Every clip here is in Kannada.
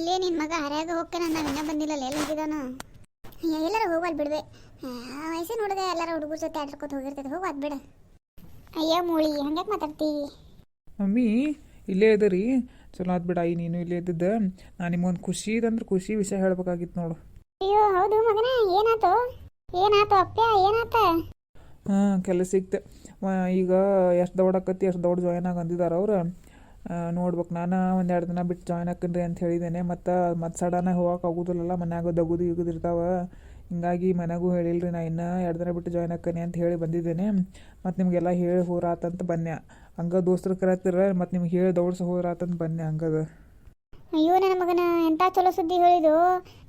ಅಲ್ಲೇ ನಿನ್ನ ಮಗ ಹರ್ಯಾಗ ಹೋಗ್ತಾನೆ ನಾವು ಇನ್ನೂ ಬಂದಿಲ್ಲ ಎಲ್ಲಿ ಹೋಗಿದಾನು ಎಲ್ಲರೂ ಹೋಗೋದು ಬಿಡ್ದೆ ವಯಸ್ಸೇ ನೋಡಿದೆ ಎಲ್ಲರ ಹುಡುಗರ ಜೊತೆ ಆಡ್ಕೊತ ಹೋಗಿರ್ತೈತೆ ಹೋಗೋದು ಬಿಡ. ಅಯ್ಯೋ ಮೂಳಿ ಹಂಗ್ಯಾಕೆ ಮಾತಾಡ್ತೀವಿ ಮಮ್ಮಿ ಇಲ್ಲೇ ಇದರಿ ಚಲೋ ಆತ್ ಬಿಡ ಈ ನೀನು ಇಲ್ಲೇ ಇದ್ದಿದ್ದ. ನಾನು ನಿಮ್ಗೊಂದು ಖುಷಿ ಇದಂದ್ರೆ ಖುಷಿ ವಿಷಯ ಹೇಳ್ಬೇಕಾಗಿತ್ತು ನೋಡು. ಅಯ್ಯೋ ಹೌದು ಮಗನೇ ಏನಾತು? ಏನಾತು ಅಪ್ಪ ಏನಾತ? ಹಾಂ ಕೆಲಸ ಸಿಕ್ತೆ. ಈಗ ಎಷ್ಟು ದೌಡಾಕತ್ತಿ ಎಷ್ಟು ದೊಡ್ಡ ಜಾಯ್ನ್ ಆಗಿ ಅಂದಿದ್ದಾರೆ ಅವ್ರು. ನೋಡ್ಬೇಕು. ನಾನು ಒಂದೆರಡು ದಿನ ಬಿಟ್ಟು ಜಾಯ್ನ್ ಹಾಕಿನ್ರಿ ಅಂತ ಹೇಳಿದ್ದೇನೆ. ಮತ್ತು ಮತ್ತೆ ಸಡನ್ನಾಗಿ ಹೋಗಕ್ಕೆ ಆಗೋದಿಲ್ಲಲ್ಲ, ಮನ್ಯಾಗ ದಗುದು ಇಗುದು ಹಿಂಗಾಗಿ ಮನೆಗೂ ಹೇಳಿಲ್ರಿ, ನಾ ಇನ್ನೂ ಎರಡು ದಿನ ಬಿಟ್ಟು ಜಾಯ್ನ್ ಹಾಕನಿ ಅಂತ ಹೇಳಿ ಬಂದಿದ್ದೇನೆ. ಮತ್ತು ನಿಮಗೆಲ್ಲ ಹೇಳಿ ಹೋರಾತಂತ ಬನ್ನೆ ಹಂಗೆ ದೋಸ್ತರು ಕರೆತ್ತಿರ, ಮತ್ತು ನಿಮ್ಗೆ ಹೇಳಿ ದೌಡ್ಸಿ ಹೋರಾತಂತ ಬನ್ನೆ ಹಂಗದ. ಅಯ್ಯೋ, ನನ್ನ ಮಗನ ಎಂಥ ಚಲೋ ಸುದ್ದಿ ಹೇಳಿದು.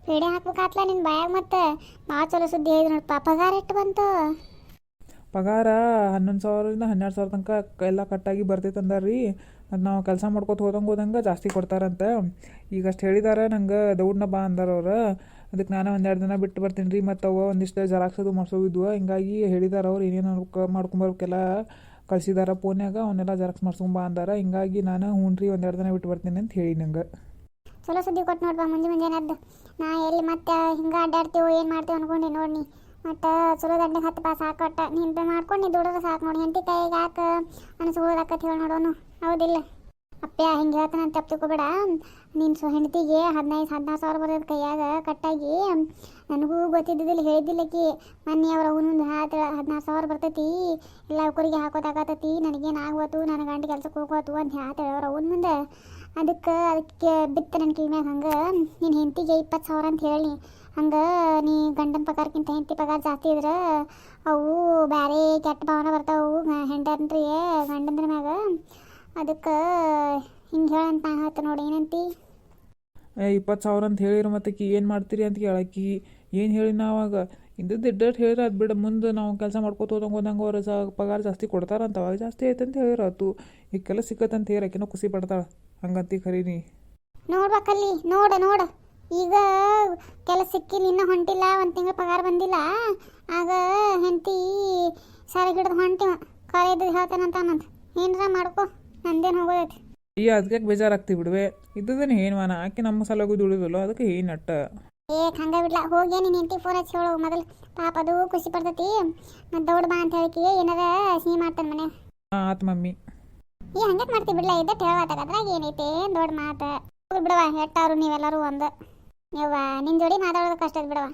ಪೇಡೆ ಹಾಕ್ಬೇಕಾತ್ಲ ನಿನ್ನ ಬಾಯಾಗ ಮತ್ತೆ. ಭಾಳ ಚಲೋ ಸುದ್ದಿ ಹೇಳಿದ್ರು ನೋಡಪ್ಪ ಪಗಾರ ಎಷ್ಟು ಬಂತು. ಪಗಾರ ಹನ್ನೊಂದು ಸಾವಿರದಿಂದ ಹನ್ನೆರಡು ಸಾವಿರ ತನಕ ಎಲ್ಲ ಕಟ್ಟಾಗಿ ಬರ್ತೈತೆ ರೀ ಮತ್ತು ನಾವು ಕೆಲಸ ಮಾಡ್ಕೊತ ಹೋದಂಗೆ ಹೋದಂಗೆ ಜಾಸ್ತಿ ಕೊಡ್ತಾರಂತೆ. ಈಗ ಅಷ್ಟು ಹೇಳಿದಾರೆ ನಂಗೆ ದೌಡ್ನ ಬಾ ಅಂದಾರ ಅವ್ರು. ಅದಕ್ಕೆ ನಾನು ಒಂದೆರಡು ದಿನ ಬಿಟ್ಟು ಬರ್ತೀನಿ ರೀ ಮತ್ತು ಅವ ಒಂದಿಷ್ಟು ಮಾಡ್ಸೋ ಮಾಡ್ಸೋವಿದ್ವು ಹಿಂಗಾಗಿ ಹೇಳಿದಾರೆ ಅವ್ರು ಏನೇನು ಮಾಡ್ಕೊಂಬರ್ಬೇಕೆಲ್ಲ ಕಳಿಸಿದಾರ ಫೋನ್ಯಾಗ. ಅವನ್ನೆಲ್ಲ ಜೆರಾಕ್ಸ್ ಮಾಡ್ಸ್ಕೊಂಬ ಅಂದಾರ. ಹಿಂಗಾಗಿ ನಾನು ಹ್ಞೂ ರೀ ಒಂದೆರಡು ದಿನ ಬಿಟ್ಟು ಬರ್ತೀನಿ ಅಂತ ಹೇಳಿ ನಂಗೆ. ಚಲೋ ಸುದ್ದಿ ಕೊಟ್ಟು ನೋಡ್ಬಾ ಮುಂಜೆ ಮುಂಜಾನೆ ನಾ ಎಲ್ಲಿ ಮತ್ತೆ ಹಿಂಗೆ ಅಡ್ಡಾಡ್ತೀವೋ ಏನು ಮಾಡ್ತೀವಿ ಅನ್ಕೊಂಡು ನೋಡಿ ಮತ್ತು ಚಲೋ ದಂಡಿಗೆ ಹತ್ತು ಪಾಸ್ ಹಾಕೊಟ್ಟ ನೀನು ಮಾಡ್ಕೊಂಡು ನೀ ದುಡಿದ್ರೆ ಸಾಕು ನೋಡಿ. ಹೆಂಡತಿ ಕೈಗೆ ಹಾಕ ಅನಿಸ್ಕೊಳ್ಳೋದಕ್ಕತ್ ಹೇಳಿ ನೋಡೋನು ಹೌದಿಲ್ಲ. ಅಪ್ಪೆ ಹಿಂಗೆ ಹೇಳ್ತಾನೆ ಅಂತ ತಪ್ಪು ತಿಳ್ಕೊಬೇಡ ನಿನ್ನ ಸೊ ಹೆಂಡತಿಗೆ ಹದಿನೈದು, ಹದಿನಾರು ಸಾವಿರ ಬರೋದು ಕೈಯಾಗ ಕಟ್ಟಾಗಿ. ನನಗೂ ಗೊತ್ತಿದ್ದಿದ್ದಿಲ್ಲ ಹೇಳಿದ್ದಿಲ್ಲಕಿ ಮೊನ್ನೆ ಅವ್ರ ಅವನೊಂದು ಹತ್ತು ಹದಿನಾರು ಸಾವಿರ ಬರ್ತೈತಿ. ಇಲ್ಲ ಅವ್ರಿಗೆ ಹಾಕೋದಾಗತ್ತೈತಿ ನನಗೇನು ಆಗ್ಬೋತು ನನ್ನ ಗಂಡ ಕೆಲ್ಸಕ್ಕೆ ಹೋಗೋತು ಅಂತ ಹೇಳ್ತಾಳೆ ಅವ್ರ ಅವನ ಮುಂದೆ. ಅದಕ್ಕೆ ಅದಕ್ಕೆ ಬಿತ್ತ ನನ್ನ ಕಿವಿಮ್ಯಾಗ ಹಂಗೆ. ನಿನ್ನ ಹೆಂಡತಿಗೆ ಇಪ್ಪತ್ತು ಸಾವಿರ ಅಂತ ಹೇಳಿ. ಹಂಗೆ ನೀ ಗಂಡನ ಪಗಾರಕ್ಕಿಂತ ಹೆಂಡತಿ ಪಗಾರ ಜಾಸ್ತಿ ಇದ್ರೆ ಅವು ಬೇರೆ ಕೆಟ್ಟ ಭಾವನೆ ಬರ್ತಾವು ಹೆಂಡನ್ರಿ ಗಂಡಂದ್ರ ಮ್ಯಾಗ. ಅದಕ್ಕೆ ಹಿಂಗೆ ಹೇಳಂತ ನಾ ಹೇಳ್ತೆ ನೋಡಿ ಏನಂತಿ? ಇಪ್ಪತ್ತು ಸಾವಿರ ಅಂತ ಹೇಳಿರು ಮತ್ತೆ ಕಿ ಏನು ಮಾಡ್ತೀರಿ ಅಂತ ಕೇಳಕ್ಕಿ ಏನು ಹೇಳಿ ನಾವಾಗ ಇಂದದ್ದು ಇಡ್ಡಟ್ ಹೇಳಿರ ಅದು ಬಿಡ ಮುಂದೆ ನಾವು ಕೆಲಸ ಮಾಡ್ಕೋತ ಹೋದಂಗೆ ಹೋದಂಗೆ ಅವ್ರು ಸಹ ಪಗಾರ ಜಾಸ್ತಿ ಕೊಡ್ತಾರಂತ ಅವಾಗ ಜಾಸ್ತಿ ಆಯ್ತು ಅಂತ ಹೇಳಿರತ್ತು ಈಗ ಕೆಲಸ ಸಿಕ್ಕತ್ತಂತ ಹೇಳಿ ಆಕಿನೂ ಖುಷಿ ಪಡ್ತಾಳೆ. ಹಂಗಂತಿ ಖರೀನಿ ನೋಡ್ಬೇಕಲ್ಲಿ ನೋಡ ನೋಡ. ಈಗ ಕೆಲಸ ಸಿಕ್ಕಿಲ್ಲ ಇನ್ನೂ ಹೊಂಟಿಲ್ಲ ಒಂದು ತಿಂಗಳು ಪಗಾರ ಬಂದಿಲ್ಲ. ಆಗ ಹೆಂಡತಿ ಸಾರಿ ಗಿಡದ ಹೊಂಟಿವ ಕಾಲೇಜ್ ಹೇಳ್ತಾನಂತ ಅನ್ನಂತ ಏನರ ಮಾಡ್ಕೊ ನಂದೇನು ಹೋಗೋದೈತಿ. ಈ ಅದಕ್ಕೆ ಬೇಜಾರಾಗ್ತಿ ಬಿಡುವೆ. ಇದ್ದದೇನು ಏನು ಮಾನ? ಆಕೆ ನಮ್ಮ ಸಲಗು ದುಡಿದಲ್ಲ ಅದಕ್ಕೆ ಏನು ನಟ್ಟ ಏ ಹಂಗ ಬಿಡ್ಲ ಹೋಗಿ ನೀನು ಹೆಂಡತಿ ಫೋನ್ ಹಚ್ಚಿ ಹೇಳು. ಮೊದಲು ಪಾಪ ಅದು ಖುಷಿ ಪಡ್ತೈತಿ. ಮತ್ತೆ ದೌಡ್ ಬಾ ಅಂತ ಹೇಳಿಕಿ ಏನಾರ ಸಿಹಿ ಮಾಡ್ತಾನೆ ಮನೆ. ಹಾಂ ಆತ್ ಮಮ್ಮಿ. ಈ ಹಂಗೆ ಮಾಡ್ತಿ ಬಿಡ್ಲ? ಇದ್ದ ಹೇಳತ್ತಾಗ ಅದ್ರಾಗ ಏನೈತೆ? ದೊಡ್ಡ ಮಾತು. ಬಿಡವಾ ಹೆಟ್ಟಾರು ನೀವೆಲ್ಲರೂ ಒಂದು. ನೀವು ನಿನ್ನ ಜೋಡಿ ಮಾತಾಡೋದು ಕಷ್ಟ ಬಿಡವ